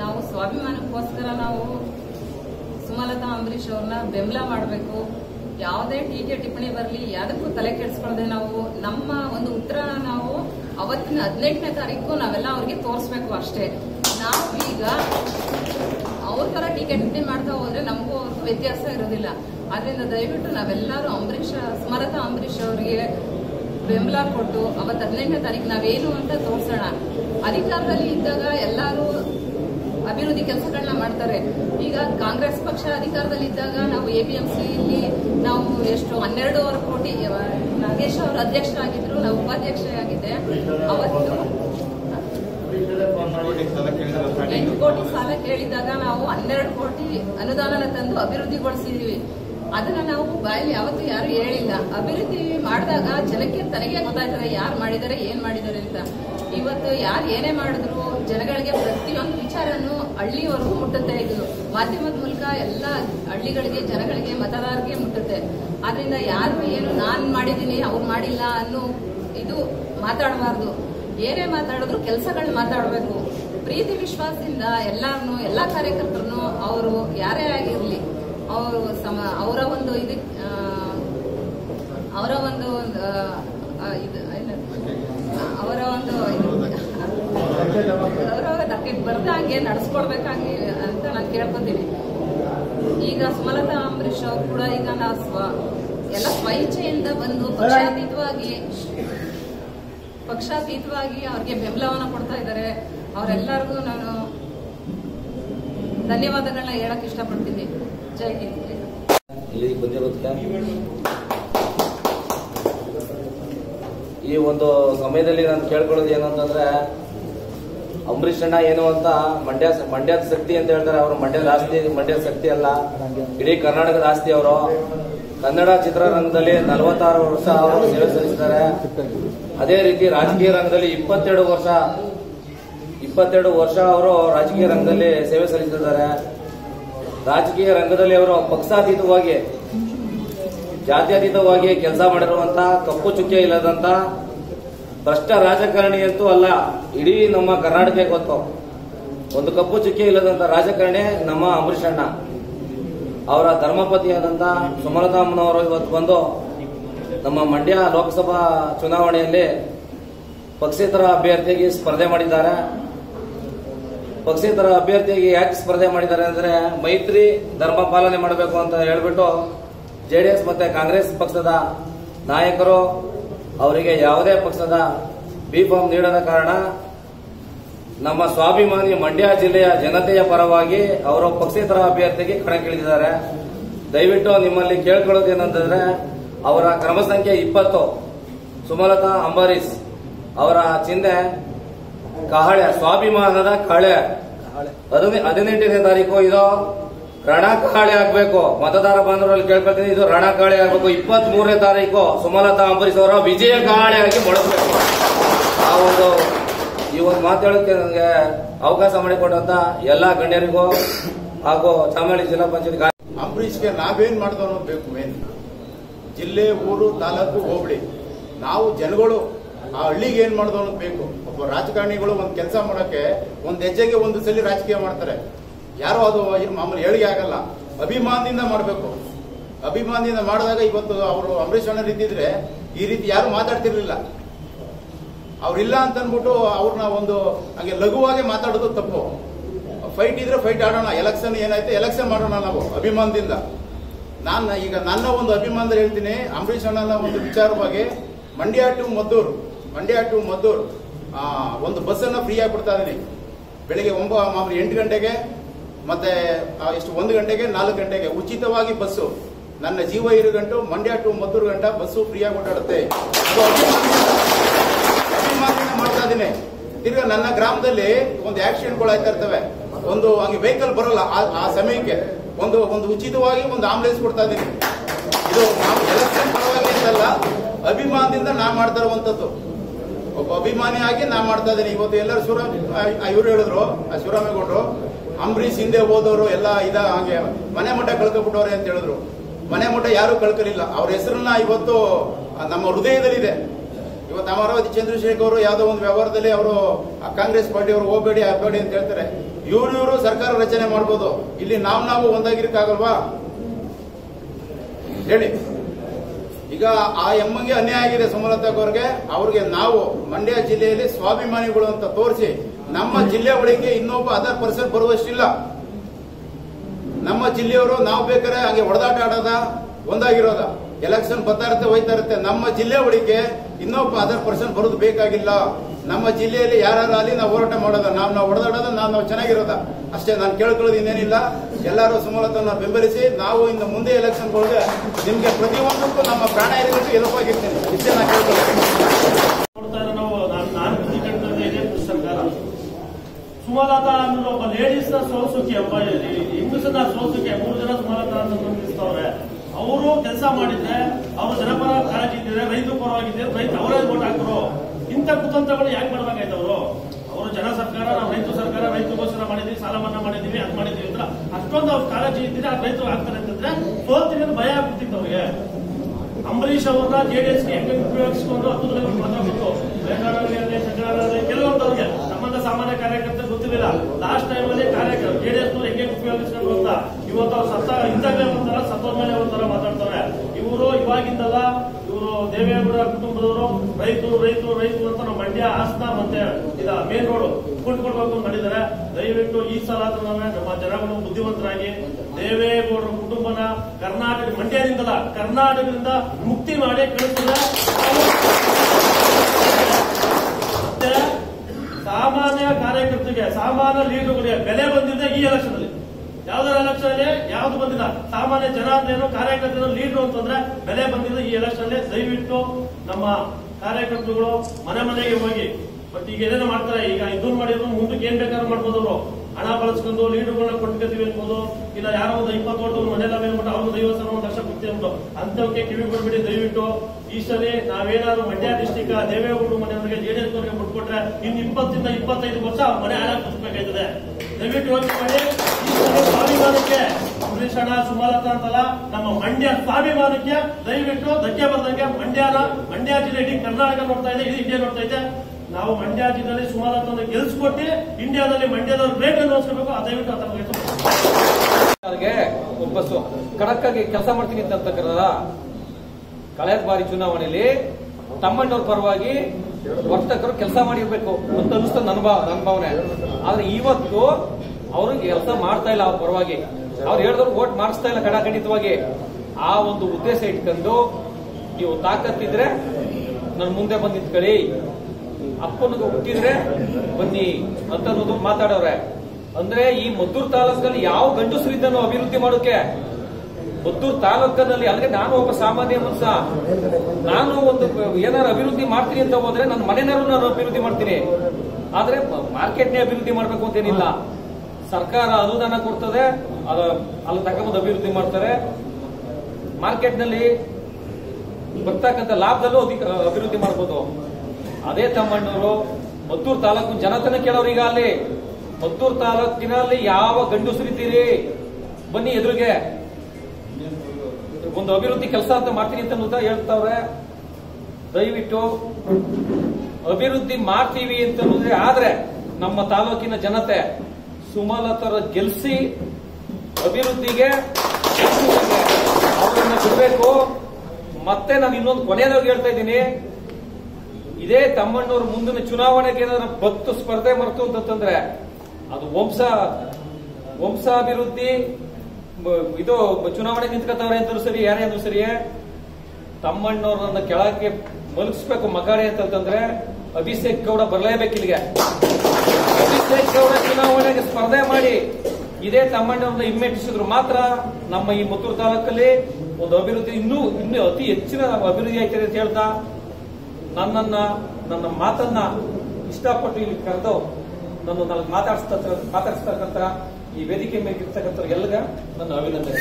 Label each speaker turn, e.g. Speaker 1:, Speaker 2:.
Speaker 1: ನಾವು ಸ್ವಾಭಿಮಾನಕ್ಕೋಸ್ಕರ ನಾವು ಸುಮಲತಾ ಅಂಬರೀಶ್ ಅವ್ರನ್ನ ಬೆಂಬಲ ಮಾಡಬೇಕು. ಯಾವುದೇ ಟೀಕೆ ಟಿಪ್ಪಣಿ ಬರಲಿ, ಯಾವುದಕ್ಕೂ ತಲೆ ಕೆಡಿಸ್ಕೊಳ್ಳದೆ ನಾವು. ನಮ್ಮ ಒಂದು ಉತ್ತರ ನಾವು ಅವತ್ತಿನ ಹದಿನೆಂಟನೇ ತಾರೀಕು ನಾವೆಲ್ಲ ಅವ್ರಿಗೆ ತೋರಿಸ್ಬೇಕು ಅಷ್ಟೇ. ನಾವು ಈಗ ಅವ್ರ ಥರ ಟೀಕೆ ಟಿಪ್ಪಣಿ ಮಾಡ್ತಾ ಹೋದ್ರೆ ನಮಗೂ ವ್ಯತ್ಯಾಸ ಇರೋದಿಲ್ಲ. ಆದ್ರಿಂದ ದಯವಿಟ್ಟು ನಾವೆಲ್ಲರೂ ಅಂಬರೀಷ್, ಸುಮಲತಾ ಅಂಬರೀಷ್ ಅವರಿಗೆ ಬೆಂಬಲ ಕೊಟ್ಟು ಅವತ್ತು ಹದಿನೆಂಟನೇ ತಾರೀಕು ನಾವೇನು ಅಂತ ತೋರಿಸೋಣ. ಅಧಿಕಾರದಲ್ಲಿ ಇದ್ದಾಗ ಎಲ್ಲರೂ ಅಭಿವೃದ್ಧಿ ಕೆಲಸಗಳನ್ನ ಮಾಡ್ತಾರೆ. ಈಗ ಕಾಂಗ್ರೆಸ್ ಪಕ್ಷ ಅಧಿಕಾರದಲ್ಲಿ ಇದ್ದಾಗ ನಾವು ಸಿಯಲ್ಲಿ ನಾವು ಎಷ್ಟು ಹನ್ನೆರಡೂವರೆ ಕೋಟಿ ನಾಗೇಶ್ ಅವರು ಅಧ್ಯಕ್ಷರಾಗಿದ್ರು, ನಾವು ಉಪಾಧ್ಯಕ್ಷರಾಗಿದ್ದೆ. ಅವತ್ತು ಎಂಟು ಕೋಟಿ ಸಾಲ ಕೇಳಿದಾಗ ನಾವು ಹನ್ನೆರಡು ಕೋಟಿ ಅನುದಾನನ ತಂದು ಅಭಿವೃದ್ಧಿಗೊಳಿಸಿದೀವಿ. ಅದನ್ನ ನಾವು ಬಾಯಲ್ಲಿ ಯಾವತ್ತೂ ಯಾರು ಹೇಳಿಲ್ಲ. ಅಭಿವೃದ್ಧಿ ಮಾಡಿದಾಗ ಜನಕ್ಕೆ ತನಗೆ ಗೊತ್ತಾಯ್ತಾರೆ ಯಾರು ಮಾಡಿದ್ದಾರೆ, ಏನ್ ಮಾಡಿದ್ದಾರೆ ಅಂತ. ಇವತ್ತು ಯಾರು ಏನೇ ಮಾಡಿದ್ರು ಜನಗಳಿಗೆ ಪ್ರತಿಯೊಂದು ವಿಚಾರನೂ ಹಳ್ಳಿವರೆಗೂ ಮುಟ್ಟುತ್ತೆ. ಇದು ಮಾಧ್ಯಮದ ಮೂಲಕ ಎಲ್ಲ ಹಳ್ಳಿಗಳಿಗೆ, ಜನಗಳಿಗೆ, ಮತದಾರರಿಗೆ ಮುಟ್ಟುತ್ತೆ. ಆದ್ರಿಂದ ಯಾರು ಏನು ನಾನು ಮಾಡಿದ್ದೀನಿ, ಅವ್ರು ಮಾಡಿಲ್ಲ ಅನ್ನೋ ಇದು ಮಾತಾಡಬಾರ್ದು. ಏನೇ ಮಾತಾಡಿದ್ರು ಕೆಲಸಗಳು ಮಾತಾಡಬೇಕು. ಪ್ರೀತಿ ವಿಶ್ವಾಸದಿಂದ ಎಲ್ಲಾರನ್ನು ಎಲ್ಲಾ ಕಾರ್ಯಕರ್ತರನ್ನು ಅವರು ಯಾರೇ ಆಗಿರ್ಲಿ ಅವರು ಸಮ, ಅವರ ಒಂದು ಇದು ಅವರ ಒಂದು ಅವರ ಒಂದು ಗೌರವ ಧಕ್ಕೆ ಬರ್ದಂಗೆ ಅಂತ ನಾನು ಕೇಳ್ಕೊತೀನಿ. ಈಗ ಸುಮಲತಾ ಅಂಬರೀಶ್ ಅವ್ರು ಕೂಡ ಈಗ ನಾ ಸ್ವ, ಎಲ್ಲ ಸ್ವಇಚ್ಛೆಯಿಂದ ಬಂದು ಪಕ್ಷಾತೀತವಾಗಿ ಪಕ್ಷಾತೀತವಾಗಿ ಅವ್ರಿಗೆ ಬೆಂಬಲವನ್ನ ಕೊಡ್ತಾ ಇದ್ದಾರೆ. ಅವರೆಲ್ಲರಿಗೂ ನಾನು ಧನ್ಯವಾದಗಳನ್ನ ಹೇಳಕ್ ಇಷ್ಟಪಡ್ತೀನಿ.
Speaker 2: ಇಲ್ಲಿಗೆ ಬಂದಿರೋದಕ್ಕೆ? ಈ ಒಂದು ಸಮಯದಲ್ಲಿ ನಾನು ಕೇಳ್ಕೊಳ್ಳೋದು ಏನಂತಂದ್ರೆ, ಅಂಬರೀಷ್ ಅಣ್ಣ ಏನು ಅಂತ ಮಂಡ್ಯ ಮಂಡ್ಯದ ಶಕ್ತಿ ಅಂತ ಹೇಳ್ತಾರೆ. ಅವರು ಮಂಡ್ಯದ ಆಸ್ತಿ, ಮಂಡ್ಯದ ಶಕ್ತಿ ಅಲ್ಲ. ಇಡೀ ಕರ್ನಾಟಕದ ಆಸ್ತಿ ಅವರು. ಕನ್ನಡ ಚಿತ್ರರಂಗದಲ್ಲಿ ನಲವತ್ತಾರು ವರ್ಷ ಅವರು ಸೇವೆ ಸಲ್ಲಿಸಿದ್ದಾರೆ. ಅದೇ ರೀತಿ ರಾಜಕೀಯ ರಂಗದಲ್ಲಿ ಇಪ್ಪತ್ತೆರಡು ವರ್ಷ ಇಪ್ಪತ್ತೆರಡು ವರ್ಷ ಅವರು ರಾಜಕೀಯ ರಂಗದಲ್ಲಿ ಸೇವೆ ಸಲ್ಲಿಸಿದ್ದಾರೆ. ರಾಜಕೀಯ ರಂಗದಲ್ಲಿ ಅವರು ಪಕ್ಷಾತೀತವಾಗಿ, ಜಾತ್ಯತೀತವಾಗಿ ಕೆಲಸ ಮಾಡಿರುವಂತಹ ಕಪ್ಪು ಚುಕ್ಕೆ ಇಲ್ಲದಂತ ಭ್ರಷ್ಟ ರಾಜಕಾರಣಿ ಅಂತೂ ಅಲ್ಲ, ಇಡೀ ನಮ್ಮ ಕರ್ನಾಟಕಕ್ಕೆ ಗೊತ್ತು. ಒಂದು ಕಪ್ಪು ಚುಕ್ಕೆ ಇಲ್ಲದಂತ ರಾಜಕಾರಣಿ ನಮ್ಮ ಅಂಬರೀಷ್ ಅಣ್ಣ. ಅವರ ಧರ್ಮಪತಿಯಾದಂತ ಸುಮಲತಾ ಅಮ್ಮನವರು ಇವತ್ತು ಬಂದು ನಮ್ಮ ಮಂಡ್ಯ ಲೋಕಸಭಾ ಚುನಾವಣೆಯಲ್ಲಿ ಪಕ್ಷೇತರ ಅಭ್ಯರ್ಥಿಯಾಗಿ ಸ್ಪರ್ಧೆ ಮಾಡಿದ್ದಾರೆ. ಪಕ್ಷೇತರ ಅಭ್ಯರ್ಥಿಯಾಗಿ ಯಾಕೆ ಸ್ಪರ್ಧೆ ಮಾಡಿದ್ದಾರೆ ಅಂದ್ರೆ ಮೈತ್ರಿ ಧರ್ಮ ಪಾಲನೆ ಮಾಡಬೇಕು ಅಂತ ಹೇಳ್ಬಿಟ್ಟು ಜೆಡಿಎಸ್ ಮತ್ತೆ ಕಾಂಗ್ರೆಸ್ ಪಕ್ಷದ ನಾಯಕರು ಅವರಿಗೆ ಯಾವುದೇ ಪಕ್ಷದ ಬಿ ಫಾರ್ಮ್ ನೀಡದ ಕಾರಣ ನಮ್ಮ ಸ್ವಾಭಿಮಾನಿ ಮಂಡ್ಯ ಜಿಲ್ಲೆಯ ಜನತೆಯ ಪರವಾಗಿ ಅವರು ಪಕ್ಷೇತರ ಅಭ್ಯರ್ಥಿಗೆ ಕಣಕ್ಕಿಳಿದಿದ್ದಾರೆ ದಯವಿಟ್ಟು ನಿಮ್ಮಲ್ಲಿ ಕೇಳ್ಕೊಳ್ಳೋದೇನಂತಂದ್ರೆ ಅವರ ಕ್ರಮ ಸಂಖ್ಯೆ ಇಪ್ಪತ್ತು. ಸುಮಲತಾ ಅಂಬರೀಶ್ ಅವರ ಚಿಹ್ನೆ ಕಹಳೆ, ಸ್ವಾಭಿಮಾನದ ಕಳೆ. ಹದಿನೆ- ಹದಿನೆಂಟನೇ ತಾರೀಕು ಇದು ರಣ ಕಹಳೆ ಆಗ್ಬೇಕು. ಮತದಾರ ಬಾಂಧವರಲ್ಲಿ ಕೇಳ್ಕೊಳ್ತೀನಿ, ಇದು ರಣ ಕಹಳೆ ಆಗ್ಬೇಕು. ಇಪ್ಪತ್ತ್ ಮೂರನೇ ತಾರೀಕು ಸುಮಲತಾ ಅಂಬರೀಶ್ ಅವರ ವಿಜಯ ಕಹಳೆ ಆಗಿ ಬಳಸಬೇಕು ಆ ಒಂದು, ಈ ಒಂದು ಮಾತಾಡೋಕೆ ನನಗೆ ಅವಕಾಶ ಮಾಡಿಕೊಟ್ಟಂತ ಎಲ್ಲಾ ಗಣ್ಯರಿಗೂ ಹಾಗೂ ಚಾಮರಾಜ ಜಿಲ್ಲಾ ಪಂಚಾಯತ್
Speaker 3: ಅಂಬರೀಷ್ಗೆ ನಾವೇನ್ ಮಾಡ್ತಾವ್ ಬೇಕು ಮೇನ್ ಜಿಲ್ಲೆ, ಊರು, ತಾಲೂಕು ಹೋಬಳಿ ನಾವು ಜನಗಳು ಆ ಹಳ್ಳಿಗೆ ಏನ್ ಮಾಡೋದು ಅನ್ನೋದು ಬೇಕು. ಒಬ್ಬ ರಾಜಕಾರಣಿಗಳು ಒಂದ್ ಕೆಲಸ ಮಾಡಕ್ಕೆ ಒಂದ್ ಹೆಜ್ಜೆಗೆ ಒಂದು ಸಲ ರಾಜಕೀಯ ಮಾಡ್ತಾರೆ. ಯಾರು ಅದು ಮಾಮೂಲಿ ಹೇಳಿಗೆ ಆಗಲ್ಲ. ಅಭಿಮಾನದಿಂದ ಮಾಡಬೇಕು. ಅಭಿಮಾನದಿಂದ ಮಾಡಿದಾಗ ಇವತ್ತು ಅವರು ಅಂಬರೀಷ್ ಅಣ್ಣ ಇದ್ದಿದ್ರೆ ಈ ರೀತಿ ಯಾರು ಮಾತಾಡ್ತಿರ್ಲಿಲ್ಲ. ಅವ್ರಿಲ್ಲ ಅಂತ ಅನ್ಬಿಟ್ಟು ಅವ್ರನ್ನ ಒಂದು ಹಂಗೆ ಲಘುವಾಗಿ ಮಾತಾಡೋದು ತಪ್ಪು. ಫೈಟ್ ಇದ್ರೆ ಫೈಟ್ ಆಡೋಣ, ಎಲೆಕ್ಷನ್ ಏನಾಯ್ತು ಎಲೆಕ್ಷನ್ ಮಾಡೋಣ ನಾವು ಅಭಿಮಾನದಿಂದ. ನಾನು ಈಗ ನನ್ನ ಒಂದು ಅಭಿಮಾನದಲ್ಲಿ ಹೇಳ್ತೀನಿ, ಅಂಬರೀಷ್ ಅಣ್ಣನ ಒಂದು ವಿಚಾರವಾಗಿ ಮಂಡ್ಯ ಟು ಮದ್ದೂರು. ಮಂಡ್ಯ ಟು ಮದ್ದೂರು ಒಂದು ಬಸ್ಸನ್ನ ಫ್ರೀ ಆಗಿ ಕೊಡ್ತಾ ಇದೀನಿ ಬೆಳಿಗ್ಗೆ ಒಂಬ, ಮಾಮೂಲಿ ಎಂಟು ಗಂಟೆಗೆ, ಮತ್ತೆ ಎಷ್ಟು, ಒಂದು ಗಂಟೆಗೆ, ನಾಲ್ಕು ಗಂಟೆಗೆ, ಉಚಿತವಾಗಿ ಬಸ್ಸು. ನನ್ನ ಜೀವ ಇರು ಗಂಟು ಮಂಡ್ಯ ಟು ಮದ್ದೂರು ಗಂಟ ಬಸ್ಸು ಫ್ರೀಯಾಗಿ ಓಡಾಡುತ್ತೆ ಮಾಡ್ತಾ ಇದ್ದೀನಿ. ತಿರ್ಗ ನನ್ನ ಗ್ರಾಮದಲ್ಲಿ ಒಂದು ಆಕ್ಸಿಡೆಂಟ್ಗಳು ಆಯ್ತಾ ಇರ್ತವೆ. ಒಂದು ಹಂಗೆ ವೆಹಿಕಲ್ ಬರಲ್ಲ, ಆ- ಸಮಯಕ್ಕೆ. ಒಂದು ಒಂದು ಉಚಿತವಾಗಿ ಒಂದು ಆಂಬುಲೆನ್ಸ್ ಕೊಡ್ತಾ ಇದ್ದೀನಿ. ಇದು ಎಲೆಕ್ಷನ್ ಪರವಾಗಿ ಅಂತಲ್ಲ, ಅಭಿಮಾನದಿಂದ ನಾ ಮಾಡ್ತಾ ಇರುವಂತದ್ದು. ಒಬ್ಬ ಅಭಿಮಾನಿಯಾಗಿ ನಾ ಮಾಡ್ತಾ ಇದ್ದೀನಿ ಇವತ್ತು ಎಲ್ಲರೂ ಸುರ ಇವರು ಹೇಳಿದ್ರು ಆ ಶಿವರಾಮೇಗೌಡರು ಅಂಬರೀಷ್ ಹಿಂದೆ ಹೋದವರು ಎಲ್ಲ ಇದ ಹಾಗೆ. ಮನೆ ಮಠ ಕಳ್ಕೊಬಿಟ್ಟವ್ರೆ ಅಂತ ಹೇಳಿದ್ರು. ಮನೆ ಮಠ ಯಾರು ಕಳ್ಕೊಲಿಲ್ಲ. ಅವ್ರ ಹೆಸರನ್ನ ಇವತ್ತು ಆ, ನಮ್ಮ ಹೃದಯದಲ್ಲಿದೆ. ಇವತ್ತು ಅಮರಾವತಿ ಚಂದ್ರಶೇಖರ್ ಅವರು ಯಾವುದೋ ಒಂದು ವ್ಯವಹಾರದಲ್ಲಿ ಅವರು ಕಾಂಗ್ರೆಸ್ ಪಾರ್ಟಿ ಅವರು ಹೋಗಬೇಡಿ ಆಗಬೇಡಿ ಅಂತ ಹೇಳ್ತಾರೆ. ಇವ್ರು ಇವರು ಸರ್ಕಾರ ರಚನೆ ಮಾಡ್ಬೋದು. ಇಲ್ಲಿ ನಾವು ನಾವು ಒಂದಾಗಿರಕ್ಕಾಗಲ್ವಾ? ಹೇಳಿ. ಈಗ ಆ ಎಮ್ಮಂಗೆ ಅನ್ಯಾಯ ಆಗಿದೆ ಸುಮಲತಾ ಅವ್ರಿಗೆ ಅವ್ರಿಗೆ ನಾವು ಮಂಡ್ಯ ಜಿಲ್ಲೆಯಲ್ಲಿ ಸ್ವಾಭಿಮಾನಿಗಳು ಅಂತ ತೋರಿಸಿ ನಮ್ಮ ಜಿಲ್ಲೆ ಒಳಗೆ ಇನ್ನೊಬ್ಬ ಅದರ್ ಪರ್ಸನ್ ಬರುವಷ್ಟಿಲ್ಲ. ನಮ್ಮ ಜಿಲ್ಲೆಯವರು ನಾವು ಬೇಕಾದ್ರೆ ಹಾಗೆ ಹೊಡೆದಾಟ ಆಡೋದ? ಒಂದಾಗಿರೋದ? ಎಲೆಕ್ಷನ್ ಬರ್ತಾ ಇರುತ್ತೆ, ಹೋಯ್ತಾ ಇರುತ್ತೆ. ನಮ್ಮ ಜಿಲ್ಲೆ ಒಳಗೆ ಇನ್ನೊಬ್ಬ ಅದರ್ ಪರ್ಸನ್ ಬರೋದು ಬೇಕಾಗಿಲ್ಲ. ನಮ್ಮ ಜಿಲ್ಲೆಯಲ್ಲಿ ಯಾರು ಅಲ್ಲಿ ನಾವು ಹೋರಾಟ ಮಾಡೋದ? ನಾವು ನಾವು ಹೊಡೆದಾಡೋದ, ನಾವು ನಾವು ಚೆನ್ನಾಗಿರೋದ? ಅಷ್ಟೇ, ನಾನು ಕೇಳ್ಕೊಳ್ಳೋದು ಇನ್ನೇನಿಲ್ಲ. ಎಲ್ಲರೂ ಸುಮಲತನ ಬೆಂಬಲಿಸಿ ನಾವು ಇನ್ನು ಮುಂದೆ ಎಲೆಕ್ಷನ್ಗಳಿಗೆ ನಿಮ್ಗೆ ಪ್ರತಿಯೊಂದಕ್ಕೂ ನಮ್ಮ ಪ್ರಾಣ ಇರಬೇಕು ಆಗಿರ್ತೀನಿ ಇಷ್ಟೇ ನಾನು ಕೇಳ್ಕೊಳ್ಳೋದು.
Speaker 4: ಸುಮಲತಾ ಅನ್ನೋ ಒಬ್ಬ ಲೇಡೀಸ್ನ ಸೋಲ್ಸೋಕೆ ಅಪ್ಪ ಹೆಂಗಸದ ಸೋಲ್ಸೋಕೆ ಮೂರು ಜನ ಸುಮಲತಾ ಅಂತ ನಿಲ್ಲಿಸ್ತವ್ರೆ. ಅವರು ಕೆಲಸ ಮಾಡಿದ್ರೆ, ಅವರು ಜನಪರ ಕಾಳಜಿ ಇದ್ದಿದ್ರೆ ರೈತ ಪರವಾಗಿದ್ರೆ ರೈತ ಅವರೇ ಓಟ್ ಹಾಕರು ಇಂಥ ಕುತಂತ್ರಗಳು ಯಾಕೆ ಮಾಡ್ಬೇಕಾಯ್ತು ಅವರು? ಅವರು ಜನ ಸರ್ಕಾರ, ನಾವು ರೈತ ಸರ್ಕಾರ ರೈತಗೋಸ್ಕರ ಮಾಡಿದ್ವಿ, ಸಾಲ ಮನ್ನಾ ಮಾಡಿದೀವಿ, ಅದ್ ಮಾಡಿದೀವಿ ಅಂತ ಅಷ್ಟೊಂದು ಅವ್ರ ಕಾಳಜಿ ಇದ್ದಿದ್ರೆ ಆ ರೈತರು ಆಗ್ತಾರೆ ಅಂತಂದ್ರೆ ಅಂತ ಭಯ ಆಗ್ತಿತ್ತು ಅವ್ರಿಗೆ. ಅಂಬರೀಷ್ ಅವರನ್ನ ಜೆಡಿಎಸ್ ಹೆಂಗೆ ಉಪಯೋಗಿಸಿಕೊಂಡು ಹತ್ತು ಮಾತಾಡಬೇಕು ಬೆಂಗಳೂರಲ್ಲಿ ಶಂಕರಾಡಲ್ಲಿ ಕೆಲವೊಂದವ್ರಿಗೆ ಸಂಬಂಧ ಸಾಮಾನ್ಯ ಕಾರ್ಯಕರ್ತರು ಗೊತ್ತಿರಲಿಲ್ಲ. ಲಾಸ್ಟ್ ಟೈಮ್ ಅಲ್ಲಿ ಕಾರ್ಯಕರ್ತರು ಜೆಡಿಎಸ್ ಹೆಂಗೆ ಉಪಯೋಗಿಸ್ಕೊಂಡು ಅಂತ. ಇವತ್ತು ಅವ್ರು ಸತ್ತ ಇದ್ದಾಗಲೇ ಒಂಥರ, ಸತ್ತೋದ ಮೇಲೆ ಒಂಥರ ಮಾತಾಡ್ತಾರೆ. ಇವರು ಇವಾಗಿಂದಲ್ಲ, ಇವರು ದೇವೇಗೌಡ ಕುಟುಂಬದವರು, ರೈತರು ರೈತರು ರೈತರು ಅಂತ ನಮ್ಮ ಮಂಡ್ಯ ಹಾಸನ ಮತ್ತೆ ಇದ ಮೇನ್ ರೋಡ್ ಕೊಂಡ್ಕೊಡ್ಬೇಕು ಅಂತ ಮಾಡಿದ್ದಾರೆ. ದಯವಿಟ್ಟು ಈ ಸಲ ನಮ್ಮ ಜನಗಳು ಬುದ್ಧಿವಂತರಾಗಿ ದೇವೇಗೌಡರ ಕುಟುಂಬನ ಕರ್ನಾಟಕ, ಮಂಡ್ಯದಿಂದಲ್ಲ, ಕರ್ನಾಟಕದಿಂದ ಮುಕ್ತಿ ಮಾಡಿ ಕಳಿಸಿದ್ರೆ ಸಾಮಾನ್ಯ ಕಾರ್ಯಕರ್ತರಿಗೆ, ಸಾಮಾನ್ಯ ಲೀಡರ್ಗಳಿಗೆ ಬೆಲೆ ಬಂದಿದೆ ಈ ಎಲೆಕ್ಷನ್ ಅಲ್ಲಿ. ಯಾವ್ದಾರ ಎಲೆಕ್ಷನ್ ಅಲ್ಲಿ ಯಾವ್ದು ಬಂದಿಲ್ಲ. ಸಾಮಾನ್ಯ ಜನಾರ್ದನ ಕಾರ್ಯಕರ್ತರು ಲೀಡರ್ ಅಂತಂದ್ರೆ ಬೆಲೆ ಬಂದಿದ್ದು ಈ ಎಲೆಕ್ಷನ್ ದಯವಿಟ್ಟು ನಮ್ಮ ಕಾರ್ಯಕರ್ತರುಗಳು ಮನೆ ಮನೆಗೆ ಹೋಗಿ. ಬಟ್ ಈಗ ಏನೇನೋ ಮಾಡ್ತಾರೆ? ಈಗ ಇದನ್ನ ಮಾಡಿದ್ರು ಮುಂದಕ್ಕೆ ಏನ್ ಬೇಕಾದ್ರೂ ಮಾಡ್ಬೋದು ಅವರು. ಹಣ ಬಳಸ್ಕೊಂಡು ಲೀಡರ್ಗಳನ್ನ ಕೊಟ್ಕೋತೀವಿ ಅನ್ಬೋದು. ಇಲ್ಲ ಯಾರೋ ಒಂದು ಇಪ್ಪತ್ತು ಓಟು ಮನೆಯಲ್ಲ ಮೇಲ್ಬಿಟ್ಟು ಅವ್ರು ದೈವ ಸಾವಿರ ಒಂದು ಲಕ್ಷ ಕೊಡ್ತೀವಿ ಅಂತ ಅಂತವಕ್ಕೆ ಕಿವಿ ಕೊಡ್ಬಿಡಿ ದಯವಿಟ್ಟು. ಈ ಸಲ ನಾವೇನಾದ್ರು ಮಂಡ್ಯ ಡಿಸ್ಟಿಕ್ ದೇವೇಗೌಡರು ಮನೆಯವರಿಗೆ ಜೆಡಿಎಸ್ ಅವರಿಗೆ ಕೊಟ್ಕೊಟ್ರೆ ಇನ್ನು ಇಪ್ಪತ್ತಿಂದ ಇಪ್ಪತ್ತೈದು ವರ್ಷ ಮನೆ ಹಾಳಾಗಿ ಬದುಕಬೇಕಾಯ್ತದೆ ದಯವಿಟ್ಟು ಯೋಚನೆ ಮಾಡಿ. ಸ್ವಾಭಿಮಾನಕ್ಕೆ ಅಂಬರೀಷ್ ಅಣ್ಣ, ಸುಮಲತಾ ಅಂತಲ್ಲ, ನಮ್ಮ ಮಂಡ್ಯ ಸ್ವಾಭಿಮಾನಕ್ಕೆ ದಯವಿಟ್ಟು ಧಕ್ಕೆ ಬರ್ದಂಗೆ ಮಂಡ್ಯನ ಮಂಡ್ಯ ಜಿಲ್ಲೆ ಇಡೀ ಕರ್ನಾಟಕ ನೋಡ್ತಾ ಇದೆ ಇಡೀ ಇಂಡಿಯಾ ನೋಡ್ತಾ ಇದೆ. ನಾವು ಮಂಡ್ಯ ಜಿಲ್ಲೆಯಲ್ಲಿ ಸುಮಲತಾ ಗೆಲ್ಸ್ಕೊಟ್ಟು ಇಂಡಿಯಾದಲ್ಲಿ ಮಂಡ್ಯದವ್ರು ಅನ್ವಯಿಸ್ಕೋಬೇಕು ಆ ದಯವಿಟ್ಟು
Speaker 5: ಅವ್ರಿಗೆ ವಾಪಸ್ಸು ಖಡಕ್ ಆಗಿ ಕೆಲಸ ಮಾಡ್ತೀನಿ ಅಂತ ಕಳೆದ ಬಾರಿ ಚುನಾವಣೆಯಲ್ಲಿ ತಮ್ಮಣ್ಣವ್ರ ಪರವಾಗಿ ವರ್ತಕರು ಕೆಲಸ ಮಾಡಿರ್ಬೇಕು ಅಂತ ಅನಿಸ್ತಾ ನನ್ನ ಭಾವನೆ. ಆದ್ರೆ ಇವತ್ತು ಅವರು ಕೆಲಸ ಮಾಡ್ತಾ ಇಲ್ಲ ಅವ್ರ ಪರವಾಗಿ. ಅವ್ರು ಹೇಳಿದ್ರು ಓಟ್ ಮಾಡಿಸ್ತಾ ಇಲ್ಲ ಕಡಾಖಂಡಿತವಾಗಿ ಆ ಒಂದು ಉದ್ದೇಶ ಇಟ್ಕೊಂಡು ನೀವು ತಾಕತ್ತಿದ್ರೆ ನನ್ನ ಮುಂದೆ ಬಂದು ನಿಂತ್ಕೊಳ್ಳಿ ಅಪ್ಪನಿಗೆ ಹುಟ್ಟಿದ್ರೆ ಬನ್ನಿ ಅಂತ ಅನ್ನೋದು ಮಾತಾಡವ್ರೆ. ಅಂದ್ರೆ ಈ ಮದ್ದೂರು ತಾಲೂಕಲ್ಲಿ ಯಾವ ಗಂಡಸರಿದ್ದನೋ ಅಭಿವೃದ್ಧಿ ಮಾಡೋಕೆ? ಮದ್ದೂರು ತಾಲೂಕಿನಲ್ಲಿ ಅಂದ್ರೆ ನಾನು ಒಬ್ಬ ಸಾಮಾನ್ಯ ಮನುಷ್ಯ. ನಾನು ಒಂದು ಏನಾರು ಅಭಿವೃದ್ಧಿ ಮಾಡ್ತೀನಿ ಅಂತ ಹೋದ್ರೆ ನನ್ನ ಮನೆನಾರು ನಾನು ಅಭಿವೃದ್ಧಿ ಮಾಡ್ತೀನಿ. ಆದ್ರೆ ಮಾರ್ಕೆಟ್ನೇ ಅಭಿವೃದ್ಧಿ ಮಾಡ್ಬೇಕು ಅಂತೇನಿಲ್ಲ. ಸರ್ಕಾರ ಅನುದಾನ ಕೊಡ್ತದೆ, ಅದು ಅಲ್ಲಿ ತಗೊಂಡು ಅಭಿವೃದ್ಧಿ ಮಾಡ್ತಾರೆ. ಮಾರ್ಕೆಟ್ನಲ್ಲಿ ಬರ್ತಕ್ಕಂಥ ಲಾಭದಲ್ಲೂ ಅಭಿವೃದ್ಧಿ ಮಾಡ್ಬೋದು. ಅದೇ ತಮ್ಮಣ್ಣವರು, ಮದ್ದೂರು ತಾಲೂಕು ಜನತನ ಕೇಳೋರು ಈಗ ಅಲ್ಲಿ. ಮದ್ದೂರು ತಾಲೂಕಿನಲ್ಲಿ ಯಾವ ಗಂಡಸರಿದ್ದೀರಿ ಬನ್ನಿ ಎದುರಿಗೆ. ಒಂದು ಅಭಿವೃದ್ಧಿ ಕೆಲಸ ಅಂತ ಮಾಡ್ತೀನಿ ಅಂತ ಹೇಳ್ತಾವ್ರೆ. ದಯವಿಟ್ಟು ಅಭಿವೃದ್ಧಿ ಮಾಡ್ತೀವಿ ಅಂತ ಆದ್ರೆ ನಮ್ಮ ತಾಲೂಕಿನ ಜನತೆ ಸುಮಲತರ ಗೆಲ್ಸಿ ಅಭಿವೃದ್ಧಿಗೆ ಅವರನ್ನ ಬಿಡಬೇಕು. ಮತ್ತೆ ನಾನು ಇನ್ನೊಂದು ಕೊನೆಯದಾಗ ಹೇಳ್ತಾ ಇದ್ದೀನಿ. ಇದೇ ತಮ್ಮಣ್ಣವ್ರ ಮುಂದಿನ ಚುನಾವಣೆಗೆ ಏನಾದ್ರು ಬತ್ತು ಸ್ಪರ್ಧೆ ಮರೆತು ಅಂತಂದ್ರೆ ಅದು ವಂಶ, ವಂಶಾಭಿವೃದ್ಧಿ ಇದು ಚುನಾವಣೆ ನಿಂತ್ಕೊತಾವ್ರೆ ಅಂತಂದ್ರು ಸರಿ, ಯಾರೇ ಅಂದ್ರು ಸರಿ ತಮ್ಮಣ್ಣವ್ರನ್ನ ಕೆಳಗೆ ಮಲಗಿಸ್ಬೇಕು ಮಗಾಡೆ ಅಂತಂದ್ರೆ ಅಭಿಷೇಕ್ ಗೌಡ ಬರಲೇಬೇಕು ಇಲ್ಲಿಗೆ ಚುನಾವಣೆಗೆ ಸ್ಪರ್ಧೆ ಮಾಡಿ ಇದೇ ತಮ್ಮಣ್ಣವ್ರನ್ನ ಹಿಮ್ಮೆಟ್ಟಿಸಿದ್ರು ಮಾತ್ರ ನಮ್ಮ ಈ ಮುತ್ತೂರು ತಾಲೂಕಲ್ಲಿ ಒಂದು ಅಭಿವೃದ್ಧಿ ಇನ್ನೂ ಇನ್ನೂ ಅತಿ ಹೆಚ್ಚಿನ ಅಭಿವೃದ್ಧಿ ಆಯ್ತದೆ ಅಂತ ಹೇಳ್ತಾ ನನ್ನನ್ನ, ನನ್ನ ಮಾತನ್ನ ಇಷ್ಟಪಟ್ಟು ಇಲ್ಲಿ ಕರೆದು ನನ್ನ ನನಗೆ ಮಾತಾಡಿಸ್ತ ಮಾತಾಡಿಸ್ತಕ್ಕಂಥ ಈ ವೇದಿಕೆ ಮೇಲೆ ಇರ್ತಕ್ಕಂಥ ಎಲ್ಲಗ ನನ್ನ ಅಭಿನಂದನೆ